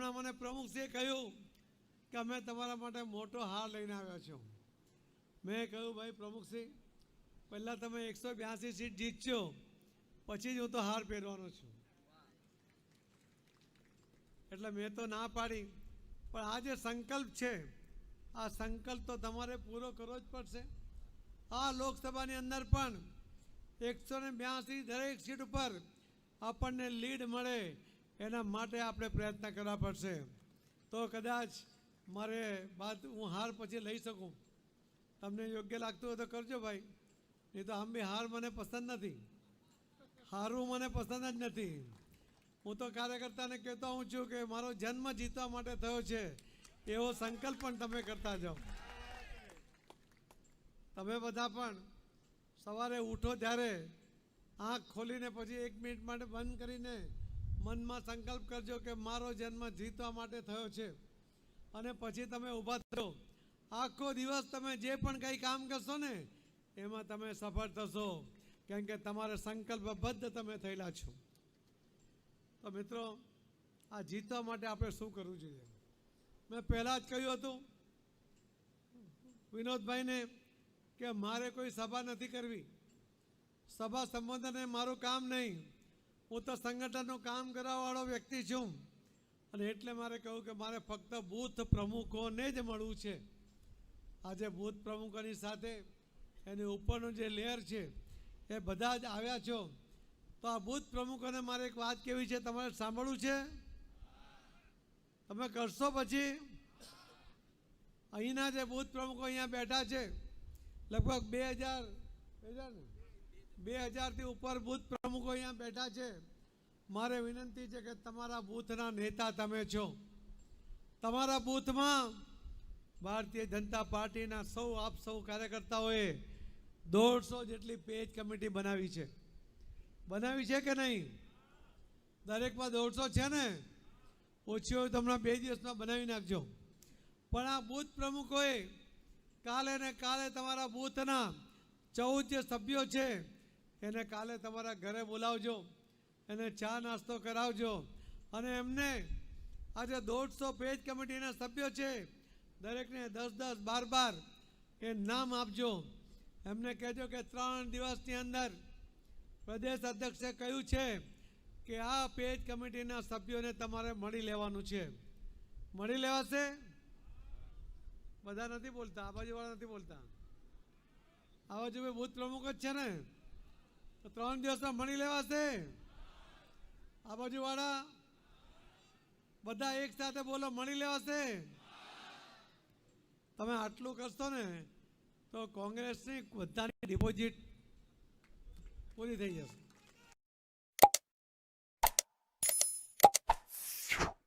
હમણાં મને પ્રમુખજીએ કહ્યું કે અમે તમારા માટે મોટો હાર લઈને આવ્યા છો. મેં કહ્યું, ભાઈ પ્રમુખસિંહ પહેલાં તમે એકસો બ્યાસી સીટ જીતશો, પછી જ હું તો હાર પહેરવાનો છું. એટલે મેં તો ના પાડી, પણ આ જે સંકલ્પ છે, આ સંકલ્પ તો તમારે પૂરો કરવો જ પડશે. આ લોકસભાની અંદર પણ એકસો ને બ્યાસી દરેક સીટ ઉપર આપણને લીડ મળે એના માટે આપણે પ્રયત્ન કરવા પડશે. તો કદાચ મારે બાદ હું હાર પછી લઈ શકું. તમને યોગ્ય લાગતું હોય તો કરજો ભાઈ. નહીં તો આમ બી હાર મને પસંદ નથી. હારવું મને પસંદ જ નથી. હું તો કાર્યકર્તાને કહેતો હું છું કે મારો જન્મ જીતવા માટે થયો છે, એવો સંકલ્પ પણ તમે કરતા જાઓ. તમે બધા પણ સવારે ઉઠો ત્યારે આંખ ખોલીને પછી એક મિનિટ માટે બંધ કરીને મનમાં સંકલ્પ કરજો કે મારો જન્મ જીતવા માટે થયો છે. અને પછી તમે ઊભા થશો આખો દિવસ તમે જે પણ કંઈ કામ કરશો ને, એમાં તમે સફળ થશો. કેમ કે તમારે સંકલ્પબદ્ધ તમે થયેલા છો. તો મિત્રો, આ જીતવા માટે આપણે શું કરવું જોઈએ? મેં પહેલાં જ કહ્યું હતું વિનોદભાઈને કે મારે કોઈ સભા નથી કરવી. સભા સંબોધન એ મારું કામ નહીં. હું તો સંગઠનનું કામ કરવાવાળો વ્યક્તિ છું. અને એટલે મારે કહ્યું કે મારે ફક્ત બૂથ પ્રમુખોને જ મળવું છે. આજે બૂથ પ્રમુખોની સાથે એની ઉપરનું જે લેયર છે, એ બધા જ આવ્યા છો. તો આ બૂથ પ્રમુખોને મારે એક વાત કેવી છે તમારે સાંભળવું છે? તમે કરશો પછી? અહીંના જે બૂથ પ્રમુખો અહીંયા બેઠા છે, લગભગ બે હજાર બે હજાર ને? બે હજારથી ઉપર બૂથ પ્રમુખો અહીંયા બેઠા છે. મારે વિનંતી છે કે તમારા બૂથના નેતા તમે છો. તમારા બૂથમાં ભારતીય જનતા પાર્ટીના સૌ આપ સૌ કાર્યકર્તાઓએ દોઢસો જેટલી પેજ કમિટી બનાવી છે. બનાવી છે કે નહીં? દરેકમાં દોઢસો છે ને? ઓછી હોય તો હમણાં બે દિવસમાં બનાવી નાખજો. પણ આ બૂથ પ્રમુખોએ કાલે ને કાલે તમારા બૂથના ચૌદ જે સભ્યો છે એને કાલે તમારા ઘરે બોલાવજો. એને ચા નાસ્તો કરાવજો. અને એમને આજે દોઢસો પેજ કમિટીના સભ્યો છે. દરેકને દસ દસ બાર બાર એ નામ આપજો. એમને કહેજો કે ત્રણ દિવસની અંદર પ્રદેશ અધ્યક્ષે કહ્યું છે કે આ પેજ કમિટીના સભ્યોને તમારે મળી લેવાનું છે. મળી લેવાશે? બધા નથી બોલતા આ બાજુવાળા નથી બોલતા. આ બાજુ બુથ પ્રમુખ જ છે ને? તો ત્રણ દિવસમાં મળી લેવાશે. આ બાજુવાળા, બધા એક સાથે બોલો મળી લેવાશે. તમે આટલું કરશો ને, તો કોંગ્રેસની બધાની ડિપોઝિટ પૂરી થઈ જશે.